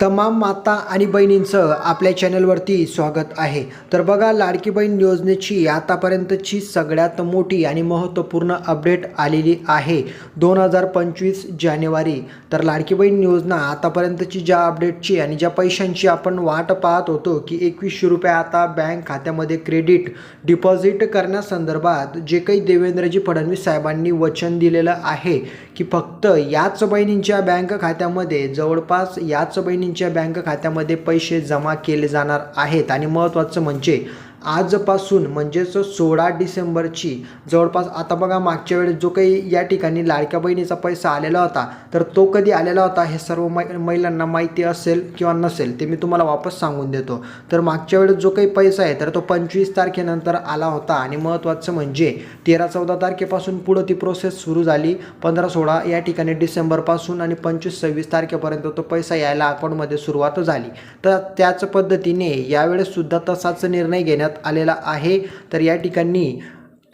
तमाम माता आणि बहिणींचं आपल्या चॅनलवरती स्वागत आहे. तर बघा लाडकी बहीण योजनेची आतापर्यंतची सगळ्यात मोठी आणि महत्त्वपूर्ण अपडेट आलेली आहे. दोन हजार पंचवीस जानेवारी. तर लाडकी बहीण योजना आतापर्यंतची ज्या अपडेटची आणि ज्या पैशांची आपण वाट पाहत होतो की एकवीसशे रुपये आता बँक खात्यामध्ये क्रेडिट डिपॉझिट करण्यासंदर्भात जे काही देवेंद्रजी फडणवीस साहेबांनी वचन दिलेलं आहे की फक्त याच बहिणींच्या बँक खात्यामध्ये जवळपास याच बहिणींच्या बँक खात्यामध्ये पैसे जमा केले जाणार आहेत. आणि महत्त्वाचं म्हणजे आजपासून म्हणजेच सोळा डिसेंबरची जवळपास आता बघा मागच्या वेळेस जो काही या ठिकाणी लाडक्या बहिणीचा पैसा आलेला होता तर तो कधी आलेला होता हे सर्व मै महिलांना माहिती असेल किंवा नसेल ते मी तुम्हाला वापस सांगून देतो. तर मागच्या वेळेस जो काही पैसा आहे तर तो पंचवीस तारखेनंतर आला होता. आणि महत्त्वाचं म्हणजे तेरा चौदा तारखेपासून पुढं ती प्रोसेस सुरू झाली. पंधरा सोळा या ठिकाणी डिसेंबरपासून आणि पंचवीस सव्वीस तारखेपर्यंत तो पैसा यायला अकाउंटमध्ये सुरुवात झाली. तर त्याच पद्धतीने यावेळेससुद्धा तसाच निर्णय घेण्यात आलेला आहे. तर या ठिकाणी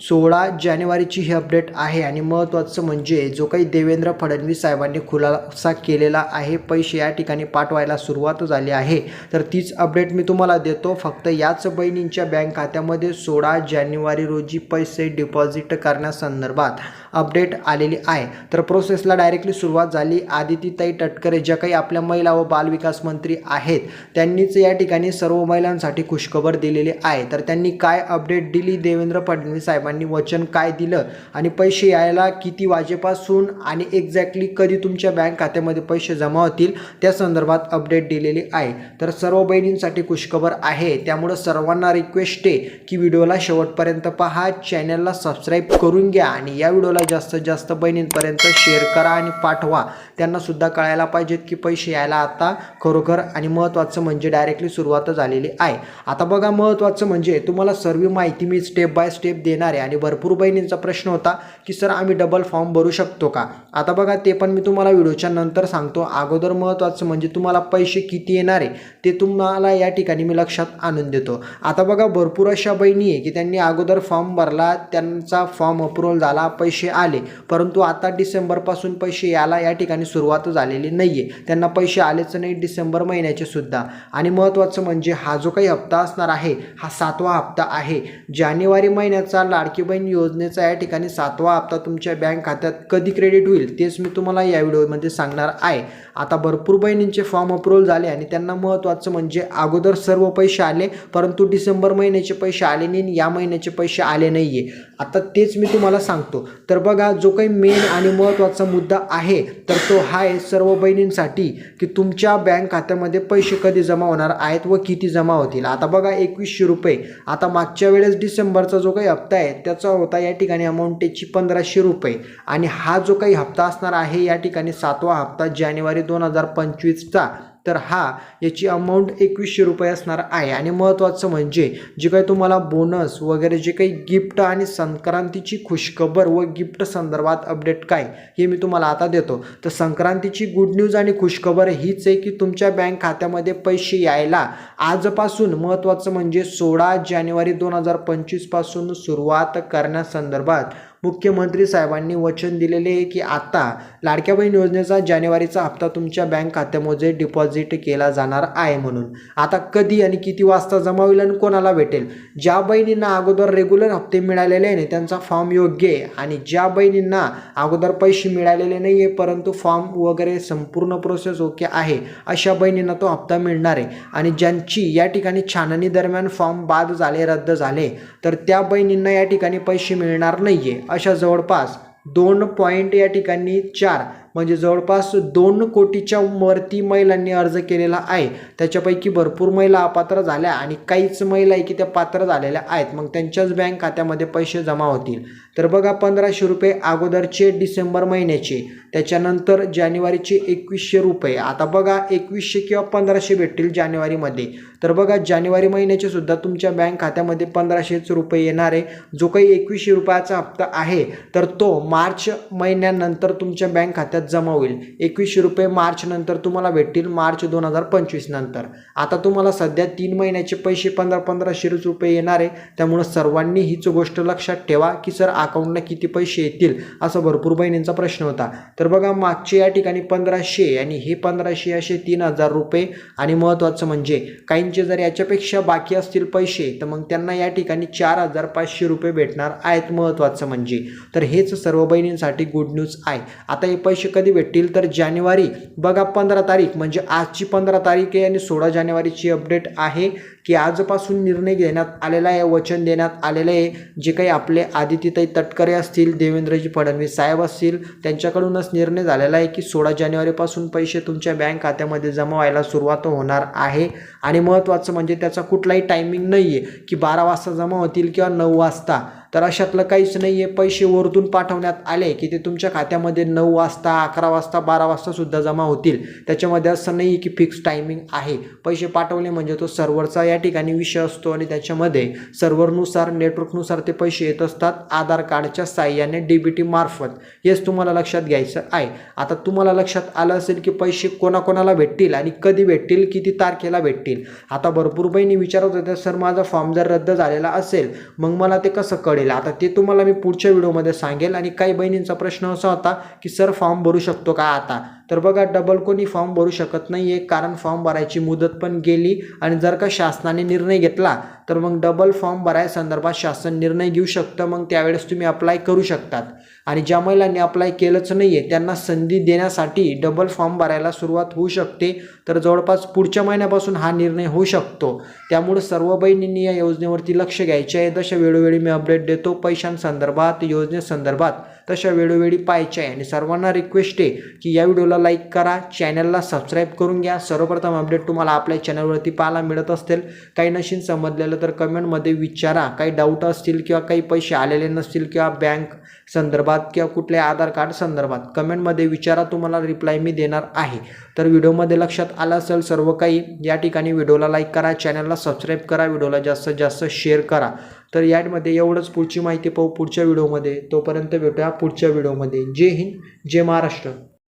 सोळा जानेवारीची ही अपडेट आहे आणि महत्त्वाचं म्हणजे जो काही देवेंद्र फडणवीस साहेबांनी खुलासा केलेला आहे पैसे या ठिकाणी पाठवायला सुरुवात झाली आहे. तर तीच अपडेट मी तुम्हाला देतो. फक्त याच बहिणींच्या बँक खात्यामध्ये सोळा जानेवारी रोजी पैसे डिपॉझिट करण्यासंदर्भात अपडेट आलेली आहे. तर प्रोसेसला डायरेक्टली सुरुवात झाली. आदितीताई तटकरे ज्या काही आपल्या महिला व बालविकास मंत्री आहेत त्यांनीच या ठिकाणी सर्व महिलांसाठी खुशखबर दिलेली आहे. तर त्यांनी काय अपडेट दिली? देवेंद्र फडणवीस साहेबांनी वचन काय दिलं? आणि पैसे यायला किती वाजेपासून आणि एक्झॅक्टली कधी तुमच्या बँक खात्यामध्ये पैसे जमा होतील? त्या संदर्भात अपडेट दिलेली आहे. तर सर्व बहिणींसाठी खुशखबर आहे. त्यामुळं सर्वांना रिक्वेस्ट आहे की व्हिडिओला शेवटपर्यंत पहा. चॅनलला सबस्क्राईब करून घ्या. आणि या व्हिडिओला जास्तीत जास्त बहिणींपर्यंत शेअर करा आणि पाठवा. त्यांनासुद्धा कळायला पाहिजेत की पैसे यायला आता खरोखर आणि महत्त्वाचं म्हणजे डायरेक्टली सुरुवात झालेली आहे. आता बघा महत्त्वाचं म्हणजे तुम्हाला सर्व माहिती मी स्टेप बाय स्टेप देणार आहे. आणि भरपूर बहिणींचा प्रश्न होता की सर आम्ही डबल फॉर्म भरू शकतो का? आता बघा ते पण मी तुम्हाला व्हिडिओच्या नंतर सांगतो. अगोदर महत्त्वाचं म्हणजे तुम्हाला पैसे किती येणार आहे ते तुम्हाला या ठिकाणी मी लक्षात आणून देतो. आता बघा भरपूर अशा बहिणी आहे की त्यांनी अगोदर फॉर्म भरला त्यांचा फॉर्म अप्रुव्हल झाला पैसे आले. परंतु आता डिसेंबरपासून पैसे यायला या ठिकाणी सुरुवात झालेली नाही आहे त्यांना पैसे आलेच नाही डिसेंबर महिन्याचे सुद्धा. आणि महत्त्वाचं म्हणजे हा जो काही हप्ता असणार आहे हा सातवा हप्ता आहे. जानेवारी महिन्याचा लाडकी बहीण योजनेचा या ठिकाणी सातवा हप्ता तुमच्या बँक खात्यात कधी क्रेडिट होईल तेच मी तुम्हाला या व्हिडिओमध्ये सांगणार आहे. आता भरपूर बहिणींचे फॉर्म अप्रुव्हल झाले आणि त्यांना महत्त्वाचं म्हणजे अगोदर सर्व पैसे आले परंतु डिसेंबर महिन्याचे पैसे आले नाही या महिन्याचे पैसे आले नाही आहे आता तेच मी तुम्हाला सांगतो. तर बघा जो काही मेन आणि महत्त्वाचा मुद्दा आहे तर तो हा आहे सर्व बहिणींसाठी की तुमच्या बँक खात्यामध्ये पैसे कधी जमा होणार आहेत व किती जमा होतील. आता बघा एकवीसशे रुपये. आता मागच्या वेळेस डिसेंबरचा जो काही हप्ता आहे त्याचा होता या ठिकाणी अमाऊंट त्याची पंधराशे रुपये. आणि हा जो काही हप्ता असणार आहे या ठिकाणी सातवा हप्ता जानेवारी दोन हजार पंचवीसचा. तर हा याची अमाऊंट एकवीसशे रुपये असणार आहे. आणि महत्त्वाचं म्हणजे जे काही तुम्हाला बोनस वगैरे जे काही गिफ्ट आणि संक्रांतीची खुशखबर व गिफ्ट संदर्भात अपडेट काय हे मी तुम्हाला आता देतो. तर संक्रांतीची गुड न्यूज आणि खुशखबर हीच आहे की तुमच्या बँक खात्यामध्ये पैसे यायला आजपासून महत्त्वाचं म्हणजे सोळा जानेवारी दोन हजार पंचवीसपासून सुरुवात करण्यासंदर्भात मुख्यमंत्री साहेबांनी वचन दिलेले आहे की आता लाडक्या बहीण योजनेचा जानेवारीचा हप्ता तुमच्या बँक खात्यामध्ये डिपॉझिट केला जाणार आहे म्हणून. आता कधी आणि किती वाजता जमा होईल आणि कोणाला भेटेल? ज्या बहिणींना अगोदर रेग्युलर हप्ते मिळालेले आहे त्यांचा फॉर्म योग्य आहे आणि ज्या बहिणींना अगोदर पैसे मिळालेले नाही आहे परंतु फॉर्म वगैरे संपूर्ण प्रोसेस ओके आहे अशा बहिणींना तो हप्ता मिळणार आहे. आणि ज्यांची या ठिकाणी छाननी दरम्यान फॉर्म बाद झाले रद्द झाले तर त्या बहिणींना या ठिकाणी पैसे मिळणार नाही आहे अशा जवळपास दोन पॉईंट या ठिकाणी चार म्हणजे जवळपास दोन कोटीच्या वरती महिलांनी अर्ज केलेला आहे. त्याच्यापैकी भरपूर महिला अपात्र झाल्या आणि काहीच महिला आहे की त्या पात्र झालेल्या आहेत. मग त्यांच्याच बँक खात्यामध्ये पैसे जमा होतील. तर बघा पंधराशे रुपये अगोदरचे डिसेंबर महिन्याचे त्याच्यानंतर जानेवारीचे एकवीसशे रुपये. आता बघा एकवीसशे किंवा पंधराशे भेटतील जानेवारीमध्ये. तर बघा जानेवारी महिन्याचे सुद्धा तुमच्या बँक खात्यामध्ये पंधराशेच रुपये येणार आहे. जो काही एकवीसशे रुपयाचा हप्ता आहे तर तो मार्च महिन्यानंतर तुमच्या बँक खात्यात खात्यात जमा होईल. एकवीसशे रुपये मार्च नंतर तुम्हाला भेटतील मार्च दोन हजार पंचवीस नंतर. आता तुम्हाला सध्या तीन महिन्याचे पैसे पंधरा पंधराशे रुपये येणार आहे. त्यामुळं सर्वांनी हीच गोष्ट लक्षात ठेवा की सर अकाउंटला किती पैसे येतील असं भरपूर बहिणींचा प्रश्न होता. तर बघा मागचे या ठिकाणी पंधराशे आणि हे पंधराशे असे तीन हजार रुपये. आणि महत्त्वाचं म्हणजे काहींचे जर याच्यापेक्षा बाकी असतील पैसे तर मग त्यांना या ठिकाणी चार हजार पाचशे रुपये भेटणार आहेत महत्त्वाचं म्हणजे. तर हेच सर्व बहिणींसाठी गुड न्यूज आहे. आता हे पैसे कधी भेटतील तर जानेवारी. बघा पंधरा तारीख म्हणजे आजची पंधरा तारीख आहे आणि सोळा जानेवारीची अपडेट आहे की आजपासून निर्णय घेण्यात आलेला आहे वचन देण्यात आलेलं आहे. जे काही आपले आदित्यताई तटकरे असतील देवेंद्रजी फडणवीस साहेब असतील त्यांच्याकडूनच निर्णय झालेला आहे की सोळा जानेवारीपासून पैसे तुमच्या बँक खात्यामध्ये जमा व्हायला सुरुवात होणार आहे. आणि महत्त्वाचं म्हणजे त्याचा कुठलाही टायमिंग नाही आहे की बारा वाजता जमा होतील किंवा नऊ वाजता. तर अशातलं काहीच नाही आहे पैसे वरतून पाठवण्यात आले की ते तुमच्या खात्यामध्ये नऊ वाजता अकरा वाजता बारा वाजतासुद्धा जमा होतील. त्याच्यामध्ये असं नाही की फिक्स टायमिंग आहे. पैसे पाठवले म्हणजे तो सर्व्हरचा या ठिकाणी विषय असतो आणि त्याच्यामध्ये सर्व्हरनुसार नेटवर्कनुसार ते पैसे येत असतात. आधार कार्डच्या साह्याने डी बी टी मार्फत. हेच तुम्हाला लक्षात घ्यायचं आहे. आता तुम्हाला लक्षात आलं असेल की पैसे कोणाकोणाला भेटतील आणि कधी भेटतील किती तारखेला भेटतील? आता भरपूर बहिणी विचारत होत्या सर माझा फॉर्म जर रद्द झालेला असेल मग मला ते कसं कळेल? आता ते तुम्हाला मी पुढच्या व्हिडिओमध्ये सांगेल. आणि काही बहिणींचा प्रश्न असा होता की सर फॉर्म भरू शकतो का आता? तर बघा डबल कोणी फॉर्म भरू शकत नाही आहे कारण फॉर्म भरायची मुदत पण गेली आणि जर का शासनाने निर्णय घेतला तर मग डबल फॉर्म भराय संदर्भात शासन निर्णय घेऊ शकतं. मग त्यावेळेस तुम्ही अप्लाय करू शकतात. आणि ज्या महिलांनी अप्लाय केलंच नाही आहे त्यांना संधी देण्यासाठी डबल फॉर्म भरायला सुरुवात होऊ शकते. तर जवळपास पुढच्या महिन्यापासून हा निर्णय होऊ शकतो. त्यामुळे सर्व बहिणींनी या योजनेवरती लक्ष घ्यायचे आहे. तशा वेळोवेळी मी अपडेट देतो पैशांसंदर्भात योजनेसंदर्भात. तशा वेळोवेळी पाहायच्या आहे. आणि सर्वांना रिक्वेस्ट आहे की या व्हिडिओला लाईक करा चॅनलला सबस्क्राईब करून घ्या. सर्वप्रथम अपडेट तुम्हाला आपल्या चॅनलवरती पाहायला मिळत असतील. काही नशीन समजलेलं तर कमेंटमध्ये विचारा. काही डाऊट असतील किंवा काही पैसे आलेले नसतील किंवा बँक संदर्भात किंवा कुठल्या आधार कार्ड संदर्भात कमेंटमध्ये विचारा. तुम्हाला रिप्लाय मी देणार आहे. तर व्हिडिओमध्ये लक्षात आलं असेल सर्व काही या ठिकाणी व्हिडिओला लाईक करा. चॅनलला सबस्क्राईब करा. व्हिडिओला जास्तीत जास्त शेअर करा. तर यामध्ये एवढंच पुढची माहिती पाहू पुढच्या व्हिडिओमध्ये. तोपर्यंत भेटूया पुढच्या व्हिडिओमध्ये. जय हिंद जय महाराष्ट्र.